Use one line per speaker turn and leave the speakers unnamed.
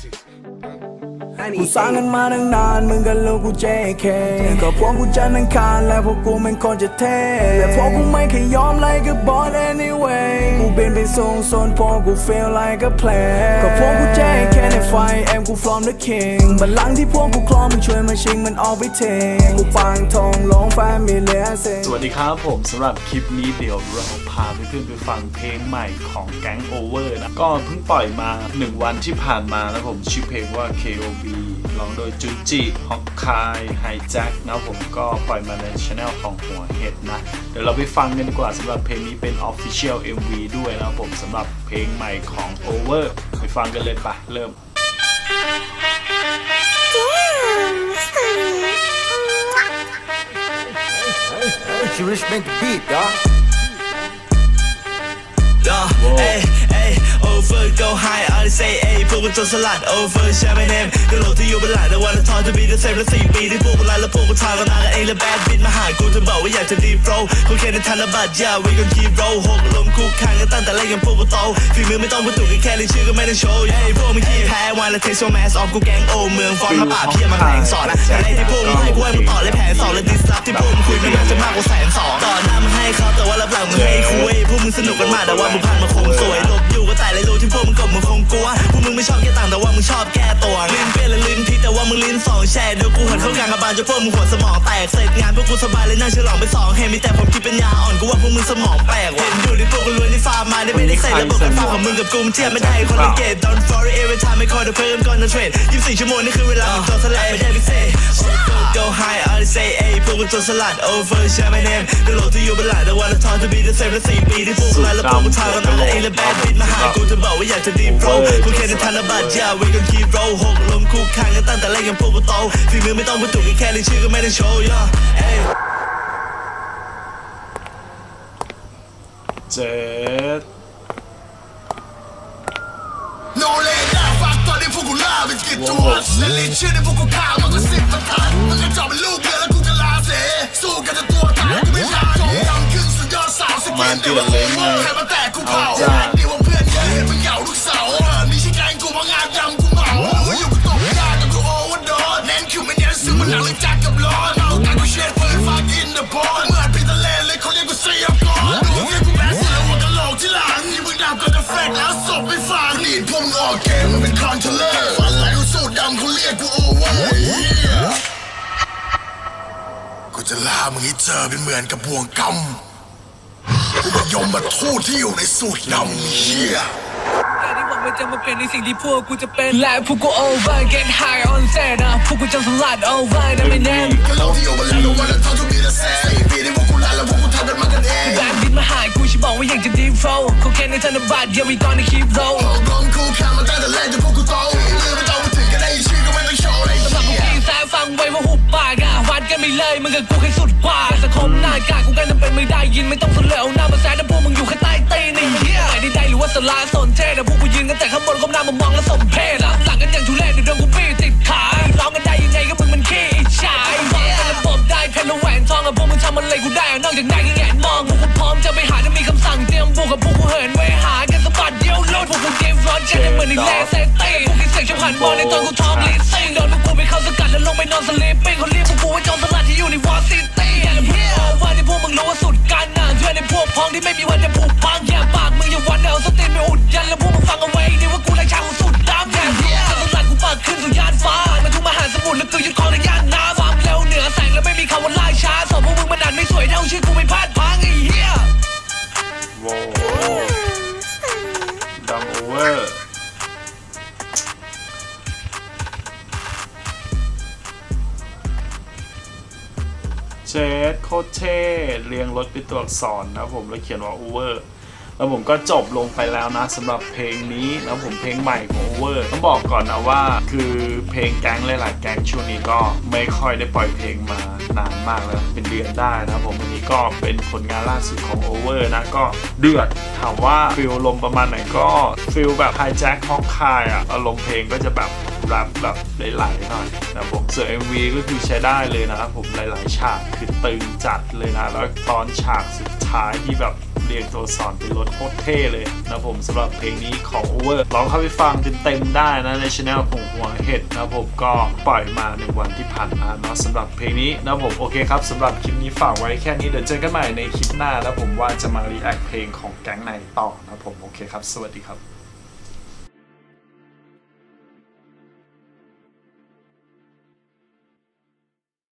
Thank กูสร้างกันมาตั้งนานมึงก็รู้กู JK ก็พวกกูจะนังคารและพวกกูมันคนจะเท่และพวกกูไม่เคยยอม like a boss anyway กูเบนไปสูงส่วนพวกกู feel like a play ก็พวกกู JK ในไฟแอมกู from the king บัลลังก์ที่พวกกูคลองมึงช่วยมาชิงมันเอาไปเทกูปางทองลงแฟมิเลียเซ
สวัสดีครับผมสำหรับคลิปนี้เดี๋ยวเราพาเพื่อนๆไปฟังเพลงใหม่ของแก๊งโอเวอร์นะก็เพิ่งปล่อยมา 1 วันที่ผ่านมานะผมชื่อเพลงว่า KOB ร้องโดยจุนจิฮอกคายไฮแจ็คนะผมก็ปล่อยมาในช anel ของหัวเห็ดนะ เดี๋ยวเราไปฟังกันดีกว่าสำหรับเพลงนี้เป็น Official MV ด้วยนะผมสำหรับเพลงใหม่ของ Over ไปฟังกันเลยปะเริ่ม
She rich make the beat, dog.
ยอเอ้ ยเอ้ย over go high all they say เอ้ยพวกกูโจรสลัด over ใช่ไหมเนมก็โหลกที่อยู่บนหลังแต่วันละทอนจะมีแต่เซฟและสี่ปีที่พวกกูไล่แล้วพวกกูทากันมากันเองและแบดบินมาหากูจะบอกว่าอยากจะดีโฟล์กูแค่ในธนบัตร yeah we gon keep roll หกลมคู่ข้างกันตั้งแต่เล่นกันพวกกูโตฝีมือไม่ต้องพูดถึงแค่เรียกชื่อก็ไม่ต้โชว์เอ้พวกมึงขี้แพ้วันละเทสโซแมสออฟกูแกงโอเมืองฟอนต์มาป่าเพี้ยมาแผงสอนนะแต่ไอ้ที่พวกมึงให้กูให้มึงต่อเลยแผนสอนและดิสลับที่พวกมึงคุยมันน่าจะมากกว่าแสนสองต่อหน้ามึงให้เขาแต่ว่ารับหลังมึงให้คุยพวกมึงสนุกกันมากแต่ว่ามึงพันมาคงสวยหลบ แต่เลยรู้ที่พวกมึงกบมึงคงกลัวพวกมึงไม่ชอบแก้ต่างแต่ว่ามึงชอบแก้ตัวลิ้นเปรี้ยและลิ้นพีแต่ว่ามึงลิ้นสองแช่เดี๋ยวกูหันเข้ากลางกระบาลจนพวกมึงหัวสมองแตกเสร็จงานพวกกูสบายเลยนั่งฉลองไปสองเฮมีแต่ผมคิดเป็นยาอ่อนกูว่าพวกมึงสมองแปลกเห็นอยู่ในพวกกูล้วนที่ฟาร์มมาได้ไม่ได้ใส่ระบบการฟังของมึงกับกูมันเทียบไม่ได้คนละเกต don't worry every time I call the firm gonna trade 24ชั่วโมงนี่คือเวลาของตัวสลัดไม่ได้พิเศษ go high all they say เอ้ยพวกกูตัวสลัด over ใช่ไหมเนมก็โลกที่อยู่บนหลังแต่วันละทอนจะมีแต่เซฟและสี่ปีที่พวกกูไล่แล้วพวกกูทากันมาเองและแบดบินมาหากูจะบอกว่าอยากจะดีโปรกูแค่ในธนบัตร yeah we gon keep roll หกลมคู่ข้างกันตั้งแต่เล่นกันพวกกูโตฝีมือไม่ต้องพูดถึงแค่เรียกชื่อก็ไม่ได้โชว์ yeah เอ้ย
เจ็ด
โนเลน่าฝากตอนนี้พวกกูล่าเป็นกิจจวดและลิ้นชื่อในพวกกูข่าวมันก็สิบมันทันมันก็จอบเป็นลูกเรือแล้วกูก็ลาเสสู้กันจนตัวตายกูไม่ลาโจดังขึ้นสุดยอดสาวสกินเดียวกับกูโง่ใครมาแตกกูเผา จะลามึงให้เจอเป็นเหมือนกับบ่วงกำกูมายมมาทูตที่อยู่ในสูตรดำเฮีย
แต่ที่หวังว่าจะมาเป็นในสิ่งที่พวกกูจะเป็น และพวกกู over get high on set นะพวกกูจะสลัด over ได้ไม่แน่
ก็โลกที่อยู่บนแล้ววันละเท่าทุกปีละแสนสี่ปีที่พวกกูลาแล้วพวกกูทำกันมากันเอง
แบงค์ดินมาหากูฉันบอกว่าอยากจะ deep flow เขาแค่ในธนบัตร yeah we gonna keep roll
ออกลมคู่ข้างมาตั้งแต่แรกจนพวกกูโต เลย
มึงกับกูให้สุดกว่าสังคมหน้ากากกูกันจะเป็นไม่ได้ยินไม่ต้องเสลอเอาหน้ามาแซะแต่พวกมึงอยู่แค่ใต้ตีนไอ้เหี้ยไหนได้หรือว่าสลาสนเทศแต่พวกกูยืนกันแต่ข้างบนก้มหน้ามามองแล้วสมเพศอะหลังกันอย่างทุเรศเดี๋ยวโดนกูปี้ติดขาร้องกันได้ยังไงก็มึงมันขี้อิจฉาไอ้เหี้ยระบบได้เพลแหวนทองอะพวกมึงทำอะไรกูได้อะนอกจากไหนก็แงนมองพวกกูพร้อมจะไปหาจะมีคำสั่งเตรียมบุกกับพวกกูเหินไว้หากันสะบัดเดียวโลดพวกกูเกมร้อนกันเหมือนในแลเซตี้พวกกินเสียงชอบหันมองในตอนกูท้องลีดซิงโดนพวกกู เจสโค
ตรเท่เรียงรถเป็นตัวอักษรนะผมแล้วเขียนว่า over แล้วผมก็จบลงไปแล้วนะสำหรับเพลงนี้แล้วผมเพลงใหม่ของ over ต้องบอกก่อนนะว่า คือเพลงแก๊งหลายๆแก๊งช่วงนี้ก็ไม่ค่อยได้ปล่อยเพลงมานานมากแล้วเป็นเดือนได้นะผมวันนี้ก็เป็นผลงานล่าสุดของ over นะก็เดือดถามว่าฟิลลม์ประมาณไหนก็ฟิลแบบไฮแจ็คฮอกคายอะอารมณ์เพลงก็จะแบบ รปแบบหลายๆหน่อยนะผมส่วน MV ก็คือใช้ได้เลยนะครับผมหลายๆ ฉากคือตึงจัดเลยนะ แล้วตอนฉากสุดท้ายที่แบบเรียงตัวสอนเป็นรถโคตรเท่เลยนะผมสำหรับเพลงนี้ของ Over ลองเข้าไปฟังเต็มๆได้นะในช anel ของหัวเห็ดนะผมก็ปล่อยมาในวันที่ผ่านมาเนาะสำหรับเพลงนี้นะผมโอเคครับสำหรับคลิปนี้ฝากไว้แค่นี้เดี๋ยวเจอกันใหม่ในคลิปหน้าแล้วผมว่าจะมารีแอคเพลงของแก๊งไหนต่อนะผมโอเคครับ สวัสดีครับ